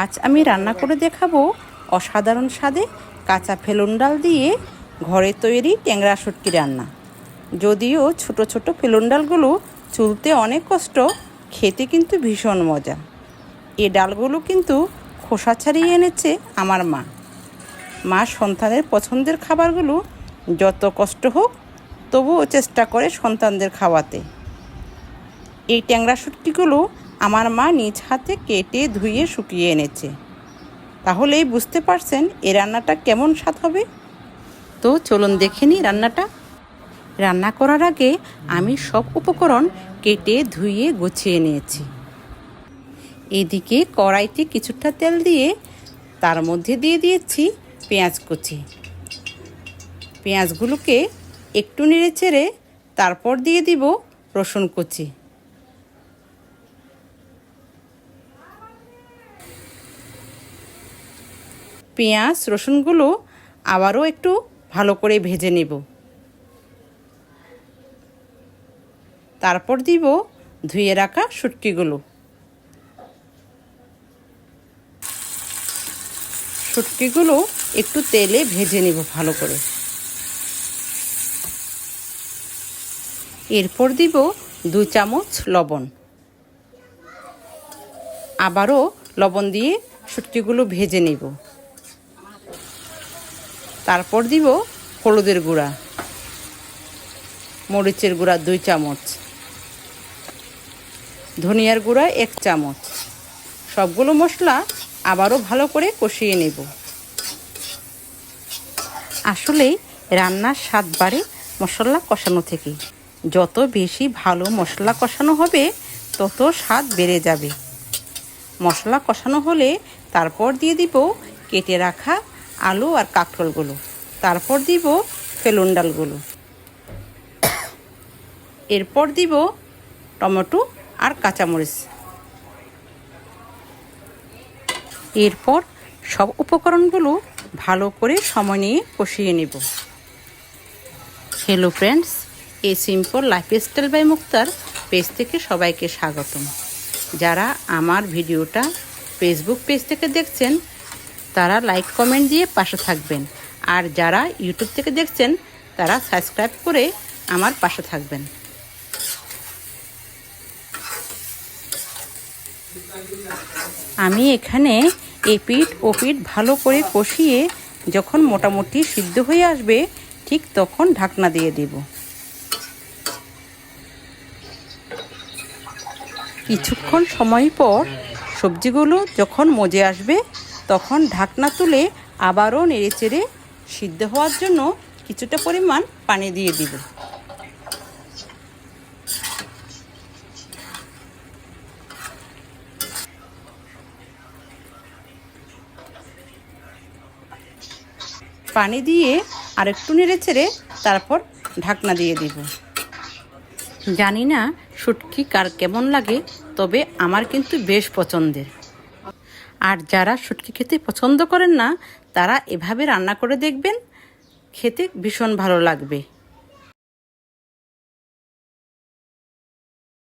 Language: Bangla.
আজ আমি রান্না করে দেখাবো অসাধারণ স্বাদে কাঁচা ফেলুন ডাল দিয়ে ঘরে তৈরি ট্যাংরা শুটকি রান্না। যদিও ছোট ছোট ফেলুন ডালগুলো চুলতে অনেক কষ্ট, খেতে কিন্তু ভীষণ মজা। এ ডালগুলো কিন্তু খোসা ছাড়িয়ে এনেছে আমার মা। মা সন্তানের পছন্দের খাবারগুলো যত কষ্ট হোক, তবুও চেষ্টা করে সন্তানদের খাওয়াতে। এই ট্যাংরা শুটকিগুলো আমার মা নিজ হাতে কেটে ধুয়ে শুকিয়ে এনেছে। তাহলেই বুঝতে পারছেন এ রান্নাটা কেমন স্বাদ হবে। তো চলুন দেখে নিই রান্নাটা। রান্না করার আগে আমি সব উপকরণ কেটে ধুয়ে গুছিয়ে নিয়েছি। এদিকে কড়াইতে কিছুটা তেল দিয়ে তার মধ্যে দিয়ে দিয়েছি পেঁয়াজ কুচি। পেঁয়াজগুলোকে একটু নেড়ে চেড়ে তারপর দিয়ে দিব রসুন কুচি। পেঁয়াজ, রসুনগুলো আবারও একটু ভালো করে ভেজে নেব। তারপর দিব ধুয়ে রাখা শুটকিগুলো। শুটকিগুলো একটু তেলে ভেজে নেব ভালো করে। এরপর দিব দু চামচ লবণ। আবারও লবণ দিয়ে শুটকিগুলো ভেজে নেব। তারপর দিব হলুদের গুঁড়া, মরিচের গুঁড়া দুই চামচ, ধনিয়ার গুঁড়া এক চামচ। সবগুলো মশলা আবারও ভালো করে কষিয়ে নেব। আসলে রান্নার স্বাদ বাড়ে মশলা কষানো থেকে যত বেশি ভালো মশলা কষানো হবে, তত স্বাদ বেড়ে যাবে। মশলা কষানো হলে তারপর দিয়ে দিব কেটে রাখা আলু আর কাঁকরোলগুলো। তারপর দিব ফেলুন ডালগুলো। এরপর দিব টমেটো আর কাঁচামরিচ। এরপর সব উপকরণগুলো ভালো করে সময় নিয়ে কষিয়ে নেব। হ্যালো ফ্রেন্ডস এই সিম্পল লাইফস্টাইল বাই মুক্তার পেজ থেকে সবাইকে স্বাগতম। যারা আমার ভিডিওটা ফেসবুক পেজ থেকে দেখছেন তারা লাইক, কমেন্ট দিয়ে পাশে থাকবেন। আর যারা ইউটিউব থেকে দেখছেন, তারা সাবস্ক্রাইব করে আমার পাশে থাকবেন। আমি এখানে এপিট ওপিট ভালো করে কষিয়ে যখন মোটামুটি সিদ্ধ হয়ে আসবে, ঠিক তখন ঢাকনা দিয়ে দেব। কিছুক্ষণ সময় পর সবজিগুলো যখন মজে আসবে তখন ঢাকনা তুলে আবারও নেড়েচেড়ে সিদ্ধ হওয়ার জন্য কিছুটা পরিমাণ পানি দিয়ে দিব। পানি দিয়ে আর একটু নেড়ে ছেড়ে তারপর ঢাকনা দিয়ে দিব। জানি না শুটকি কার কেমন লাগে, তবে আমার কিন্তু বেশ পছন্দের। আর যারা শুটকি খেতে পছন্দ করেন না, তারা এভাবে রান্না করে দেখবেন, খেতে ভীষণ ভালো লাগবে।